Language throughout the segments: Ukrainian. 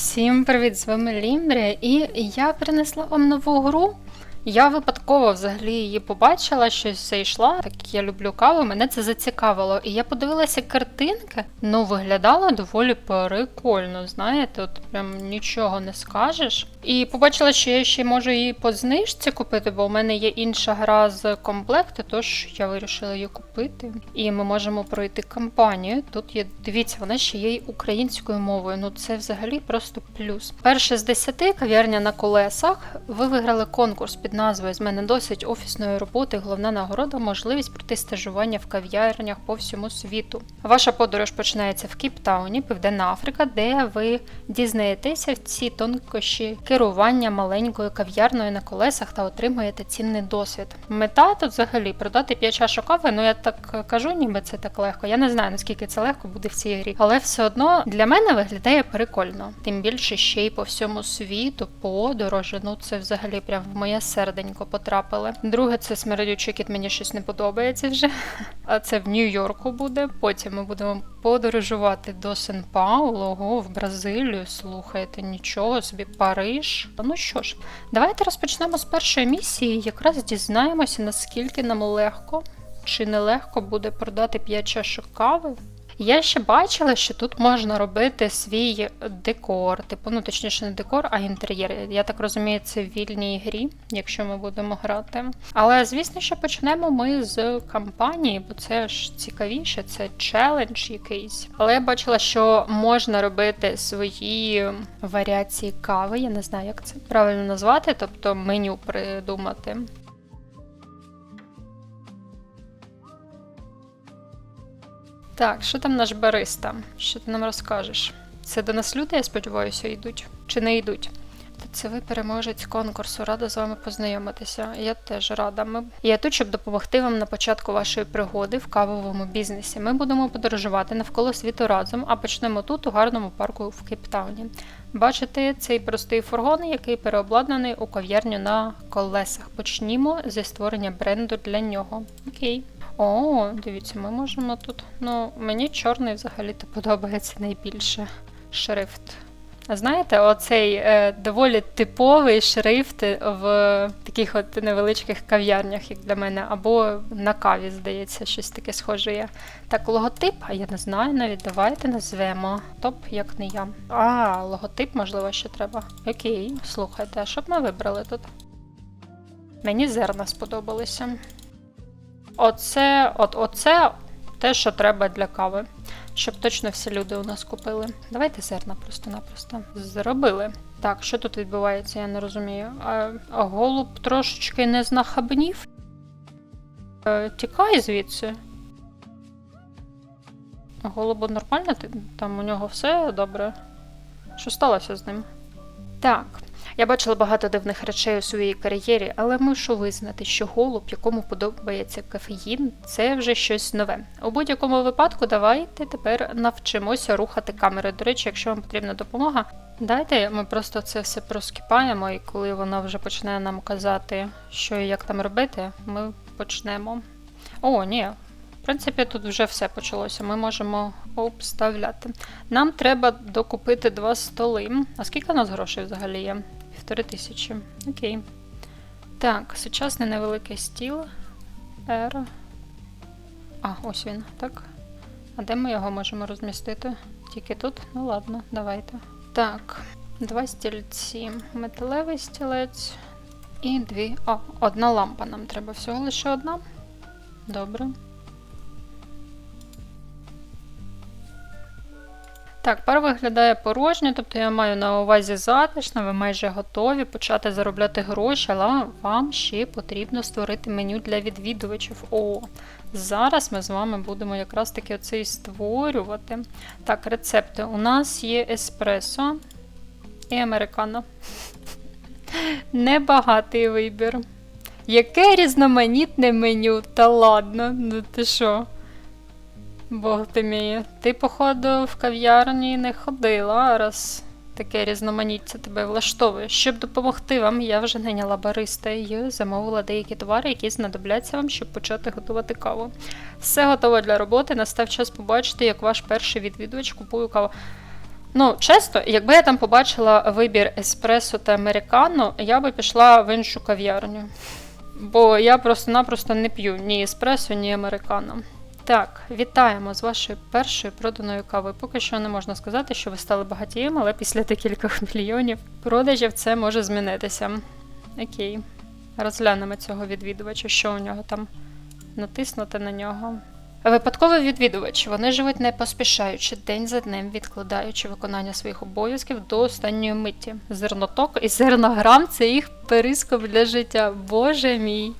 Всім привіт, з вами Лімбрія, і я принесла вам нову гру. Я випадково взагалі її побачила, щось зайшла, так як я люблю каву, мене це зацікавило. І я подивилася картинки, ну виглядало доволі прикольно, знаєте, от прям нічого не скажеш. І побачила, що я ще можу її по знижці купити, бо у мене є інша гра з комплекту, тож я вирішила її купити. І ми можемо пройти кампанію. Тут є, дивіться, вона ще є й українською мовою. Ну це взагалі просто плюс. Перше з десяти кав'ярня на колесах. Ви виграли конкурс під назвою З мене досить офісної роботи. Головна нагорода можливість пройти стажування в кав'ярнях по всьому світу. Ваша подорож починається в Кейптауні, Південна Африка, де ви дізнаєтеся всі тонкощі керування маленькою кав'ярною на колесах та отримуєте цінний досвід. Мета тут взагалі продати 5 чашок кави. Ну я так кажу, ніби це так легко. Я не знаю наскільки це легко буде в цій грі, але все одно для мене виглядає прикольно. Тим більше ще й по всьому світу подорожі. Ну це взагалі прям в моє серденько потрапили. Друге, це смердючий кіт, мені щось не подобається вже. А це в Нью-Йорку буде. Потім ми будемо подорожувати до Сен-Паулу, ого, в Бразилію. Слухайте, нічого собі, Париж. Ну що ж, давайте розпочнемо з першої місії. Якраз дізнаємося, наскільки нам легко чи нелегко буде продати 5 чашок кави. Я ще бачила, що тут можна робити свій декор, типу, ну точніше не декор, а інтер'єр. Я так розумію, це в вільній грі, якщо ми будемо грати. Але звісно, що почнемо ми з кампанії, бо це ж цікавіше, це челендж якийсь. Але я бачила, що можна робити свої варіації кави. Я не знаю, як це правильно назвати, тобто меню придумати. Так, що там наш бариста? Що ти нам розкажеш? Це до нас люди, я сподіваюся, йдуть чи не йдуть? Це ви переможець конкурсу, рада з вами познайомитися. Я теж рада. Ми... Я тут, щоб допомогти вам на початку вашої пригоди в кавовому бізнесі. Ми будемо подорожувати навколо світу разом, а почнемо тут, у гарному парку в Кейптауні. Бачите цей простий фургон, який переобладнаний у кав'ярню на колесах. Почнімо зі створення бренду для нього. Окей. О, дивіться, ми можемо тут. Ну, мені чорний взагалі-то подобається найбільше шрифт. Знаєте, оцей е, доволі типовий шрифт в таких от невеличких кав'ярнях, як для мене, або на каві, здається, щось таке схоже є. Так, логотип, а я не знаю навіть, давайте назвемо. Топ, як не я. А, логотип, можливо, ще треба. Окей, слухайте, а що б ми вибрали тут? Мені зерна сподобалися. Оце, от, оце те, що треба для кави. Щоб точно всі люди у нас купили. Давайте зерна просто-напросто. Зробили. Так, що тут відбувається, я не розумію. А, а голуб трошечки не знахабнів. Е, тікай звідси. Голубу нормально? Там у нього все добре. Що сталося з ним? Так. Я бачила багато дивних речей у своїй кар'єрі, але мушу визнати, що голуб, якому подобається кофеїн, це вже щось нове. У будь-якому випадку давайте тепер навчимося рухати камери. До речі, якщо вам потрібна допомога, дайте ми просто це все проскіпаємо, і коли вона вже почне нам казати, що і як там робити, ми почнемо. О, ні. В принципі, тут вже все почалося. Ми можемо обставляти. Нам треба докупити два столи. А скільки у нас грошей взагалі є? Півтори тисячі. Окей. Так, сучасний невеликий стіл. R. А, ось він, так. А де ми його можемо розмістити? Тільки тут? Ну ладно, давайте. Так, два стільці. Металевий стілець. І дві. О, одна лампа нам треба. Всього лише одна. Добре. Так, пар виглядає порожньо, тобто я маю на увазі затишно, ви майже готові почати заробляти гроші, але вам ще потрібно створити меню для відвідувачів. О, зараз ми з вами будемо якраз таки оце і створювати. Так, рецепти. У нас є еспресо і американо. Небагатий вибір. Яке різноманітне меню? Та ладно, ну ти що? Бог ти мій. Ти, походу, в кав'ярні не ходила, раз таке різноманіття тебе влаштовує. Щоб допомогти вам, я вже найняла бариста і замовила деякі товари, які знадобляться вам, щоб почати готувати каву. Все готово для роботи. Настав час побачити, як ваш перший відвідувач купує каву. Ну, чесно, якби я там побачила вибір еспресо та американо, я би пішла в іншу кав'ярню. Бо я просто-напросто не п'ю ні еспресо, ні американо. Так, вітаємо з вашою першою проданою кавою. Поки що не можна сказати, що ви стали багатієм, але після декількох мільйонів продажів це може змінитися. Окей. Розглянемо цього відвідувача, що у нього там. Натиснути на нього. Випадкові відвідувачі вони живуть не поспішаючи, день за днем відкладаючи виконання своїх обов'язків до останньої миті. Зерноток і зернограм це їх перископ для життя. Боже мій.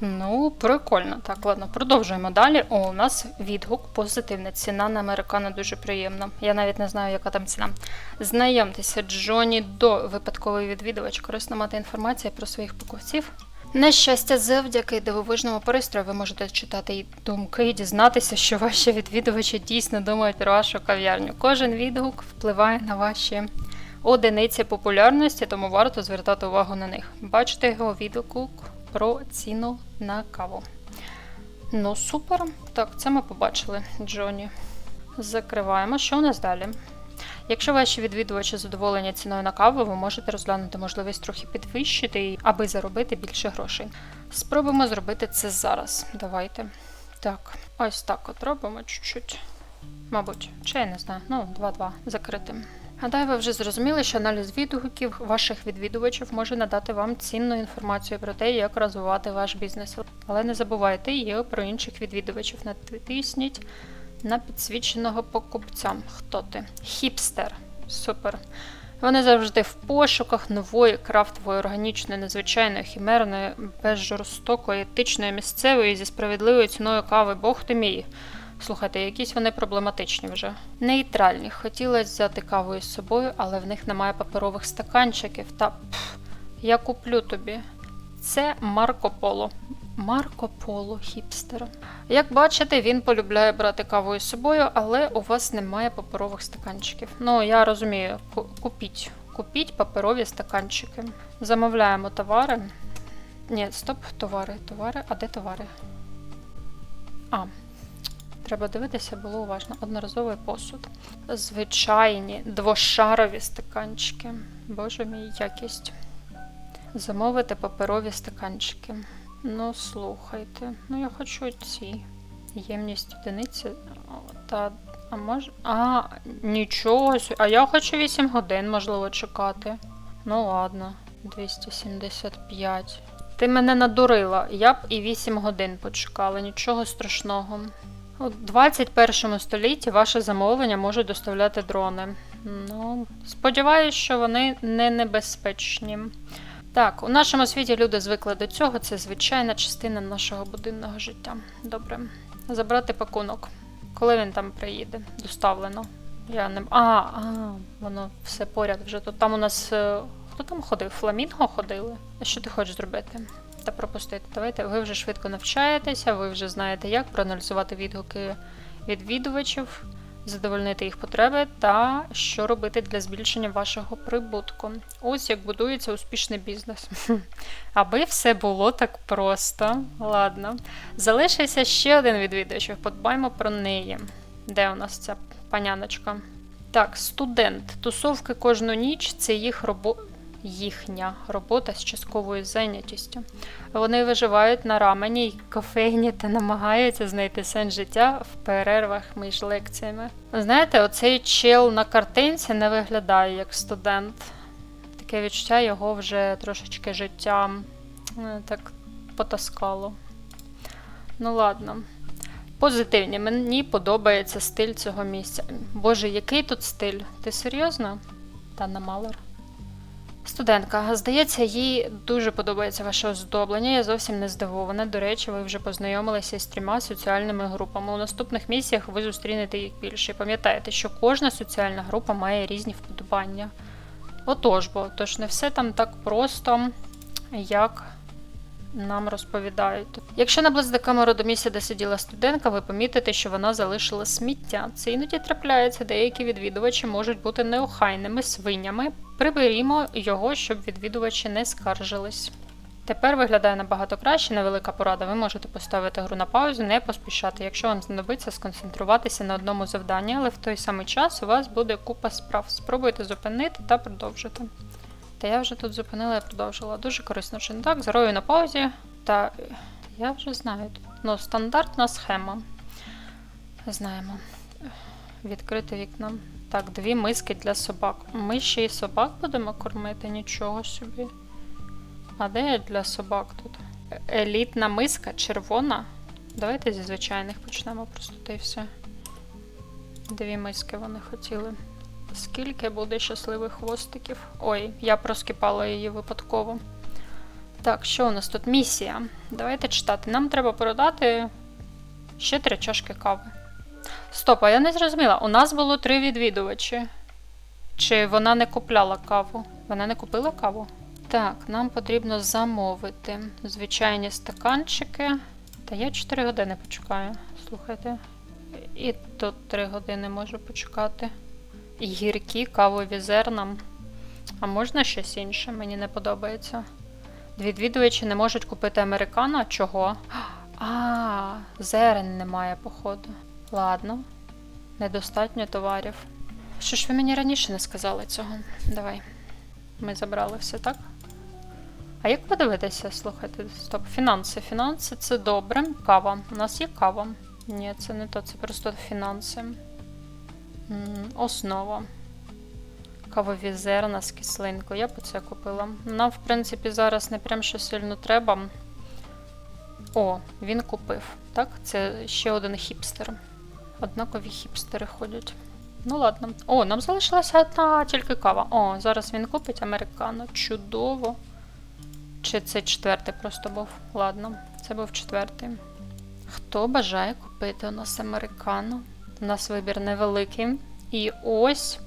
Ну, прикольно. Так, ладно, продовжуємо далі. О, у нас відгук позитивний. Ціна на американо дуже приємна. Я навіть не знаю, яка там ціна. Знайомтеся, Джоні До, випадковий відвідувач. Корисно мати інформацію про своїх покупців. На щастя, завдяки дивовижному пристрою ви можете читати і думки і дізнатися, що ваші відвідувачі дійсно думають про вашу кав'ярню. Кожен відгук впливає на ваші одиниці популярності, тому варто звертати увагу на них. Бачите його відгук про ціну на каву. Ну, супер. Так, це ми побачили, Джоні. Закриваємо. Що у нас далі? Якщо ваші відвідувачі задоволені ціною на каву, ви можете розглянути можливість трохи підвищити, її, аби заробити більше грошей. Спробуємо зробити це зараз. Давайте. Так, ось так от робимо чуть-чуть. Мабуть, чи я не знаю. Ну, 2-2 закритим. Гадаю, ви вже зрозуміли, що аналіз відгуків ваших відвідувачів може надати вам цінну інформацію про те, як розвивати ваш бізнес. Але не забувайте і про інших відвідувачів. Натисніть на підсвіченого покупця. Хто ти? Хіпстер. Супер. Вони завжди в пошуках нової крафтової, органічної, незвичайної, хімерної, безжорстокої, етичної, місцевої зі справедливою ціною кави. Бог ти мій. Слухайте, якісь вони проблематичні вже. Нейтральні. Хотілося взяти каву із собою, але в них немає паперових стаканчиків. Та пф, я куплю тобі. Це Марко Поло. Марко Поло хіпстера. Як бачите, він полюбляє брати каву із собою, але у вас немає паперових стаканчиків. Ну, я розумію, купіть. Купіть паперові стаканчики. Замовляємо товари. Ні, стоп, товари, товари. А де товари? А, треба дивитися, було уважно. Одноразовий посуд. Звичайні двошарові стаканчики. Боже мій, якість. Замовити паперові стаканчики. Ну, слухайте. Ну, я хочу ці. Ємність одиниці. Та, а може. А, нічого. А я хочу 8 годин, можливо, чекати. Ну ладно, 275. Ти мене надурила. Я б і 8 годин почекала, нічого страшного. У 21 столітті ваше замовлення можуть доставляти дрони. Ну, сподіваюся, що вони не небезпечні. Так, у нашому світі люди звикли до цього, це звичайна частина нашого будинного життя. Добре. Забрати пакунок. Коли він там приїде? Доставлено. Я не. А, а, воно все поряд вже тут. Там у нас. е, Хто там ходив? Фламінго ходили? А що ти хочеш зробити? Та пропустити. Давайте, ви вже швидко навчаєтеся, ви вже знаєте, як проаналізувати відгуки відвідувачів, задовольнити їх потреби та що робити для збільшення вашого прибутку. Ось як будується успішний бізнес. Аби все було так просто. Ладно. Залишився ще один відвідувач. Подбаймо про неї. Де у нас ця паняночка? Так, студент. Тусовки кожну ніч це їх робота. Їхня робота з частковою зайнятістю. Вони виживають на рамені й кофейні та намагаються знайти сенс життя в перервах між лекціями. Знаєте, оцей чел на картинці не виглядає як студент. Таке відчуття його вже трошечки життя е, так потаскало. Ну ладно. Позитивні. Мені подобається стиль цього місця. Боже, який тут стиль? Ти серйозно? Танна Малер. Студентка, здається, їй дуже подобається ваше оздоблення. Я зовсім не здивована. До речі, ви вже познайомилися з трьома соціальними групами. У наступних місіях ви зустрінете їх більше. І Пам'ятайте, що кожна соціальна група має різні вподобання. Отож, бо тож не все там так просто, як нам розповідають. Якщо наблизити камеру до місця, де сиділа студентка, ви помітите, що вона залишила сміття. Це іноді трапляється, деякі відвідувачі можуть бути неохайними свинями. Приберімо його, щоб відвідувачі не скаржились. Тепер виглядає набагато краще, невелика порада. Ви можете поставити гру на паузу, не поспішати. Якщо вам знадобиться сконцентруватися на одному завданні, але в той самий час у вас буде купа справ. Спробуйте зупинити та продовжити. Та я вже тут зупинила і продовжила. Дуже корисно, чи не так? З грою на паузі. Та я вже знаю. Ну, стандартна схема. Знаємо. Відкрити вікна. Так, дві миски для собак. Ми ще й собак будемо кормити, нічого собі. А де я для собак тут? Елітна миска, червона. Давайте зі звичайних почнемо просто та все. Дві миски вони хотіли. Скільки буде щасливих хвостиків? Ой, я проскіпала її випадково. Так, що у нас тут? Місія. Давайте читати. Нам треба продати ще три чашки кави. Стоп, а я не зрозуміла. У нас було три відвідувачі. Чи вона не купляла каву? Вона не купила каву? Так, нам потрібно замовити звичайні стаканчики. Та я 4 години почекаю. Слухайте. І тут 3 години можу почекати. Гіркі кавові зерна. А можна щось інше? Мені не подобається. Відвідувачі не можуть купити американо. Чого? А, зерен немає, походу. Ладно. Недостатньо товарів. Що ж ви мені раніше не сказали цього? Давай. Ми забрали все, так? А як подивитися? Слухайте, стоп. Фінанси. Фінанси це добре. Кава. У нас є кава. Ні, це не то, це просто фінанси. Основа. Кавові зерна з кислинкою. Я б це купила. Нам, в принципі, зараз не прям що сильно треба. О, він купив. Так, це ще один хіпстер. Однакові хіпстери ходять. Ну ладно. О, нам залишилася одна тільки кава. О, зараз він купить американо. Чудово. Чи це четвертий просто був? Ладно, це був четвертий. Хто бажає купити у нас американо? У нас вибір невеликий. І ось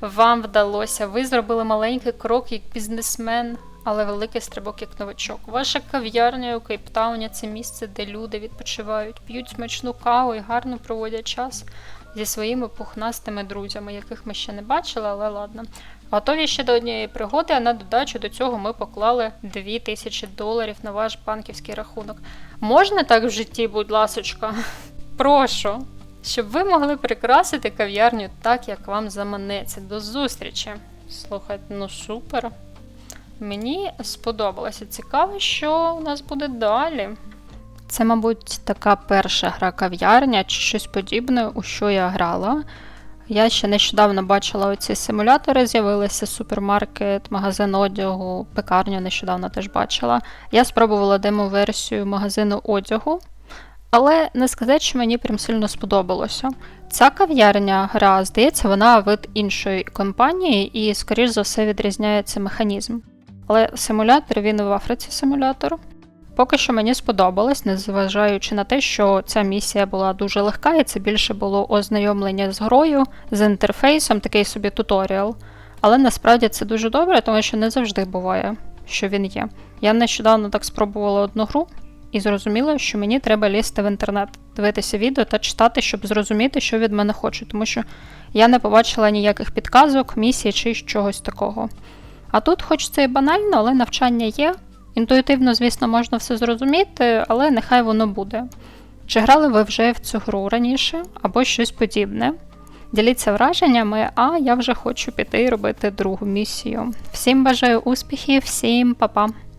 вам вдалося. Ви зробили маленький крок як бізнесмен, але великий стрибок як новачок. Ваша кав'ярня у Кейптауні це місце, де люди відпочивають, п'ють смачну каву і гарно проводять час зі своїми пухнастими друзями, яких ми ще не бачили, але ладно. Готові ще до однієї пригоди, а на додачу до цього ми поклали 2000 доларів на ваш банківський рахунок. Можна так в житті, будь ласочка? Прошу, щоб ви могли прикрасити кав'ярню так, як вам заманеться. До зустрічі. Слухайте, ну супер. Мені сподобалося. Цікаво, що у нас буде далі. Це, мабуть, така перша гра кав'ярня чи щось подібне, у що я грала. Я ще нещодавно бачила оці симулятори, з'явилися супермаркет, магазин одягу, пекарню нещодавно теж бачила. Я спробувала демо-версію магазину одягу, але не сказати, що мені прям сильно сподобалося. Ця кав'ярня гра, здається, вона вид іншої компанії і, скоріш за все, відрізняється механізм. Але симулятор він в Африці симулятор. Поки що мені сподобалось, незважаючи на те, що ця місія була дуже легка, і це більше було ознайомлення з грою, з інтерфейсом, такий собі туторіал. Але насправді це дуже добре, тому що не завжди буває, що він є. Я нещодавно так спробувала одну гру і зрозуміла, що мені треба лізти в інтернет, дивитися відео та читати, щоб зрозуміти, що від мене хочуть, тому що я не побачила ніяких підказок, місій чи чогось такого. А тут, хоч це і банально, але навчання є. Інтуїтивно, звісно, можна все зрозуміти, але нехай воно буде. Чи грали ви вже в цю гру раніше або щось подібне? Діліться враженнями, а я вже хочу піти і робити другу місію. Всім бажаю успіхів, всім па-па!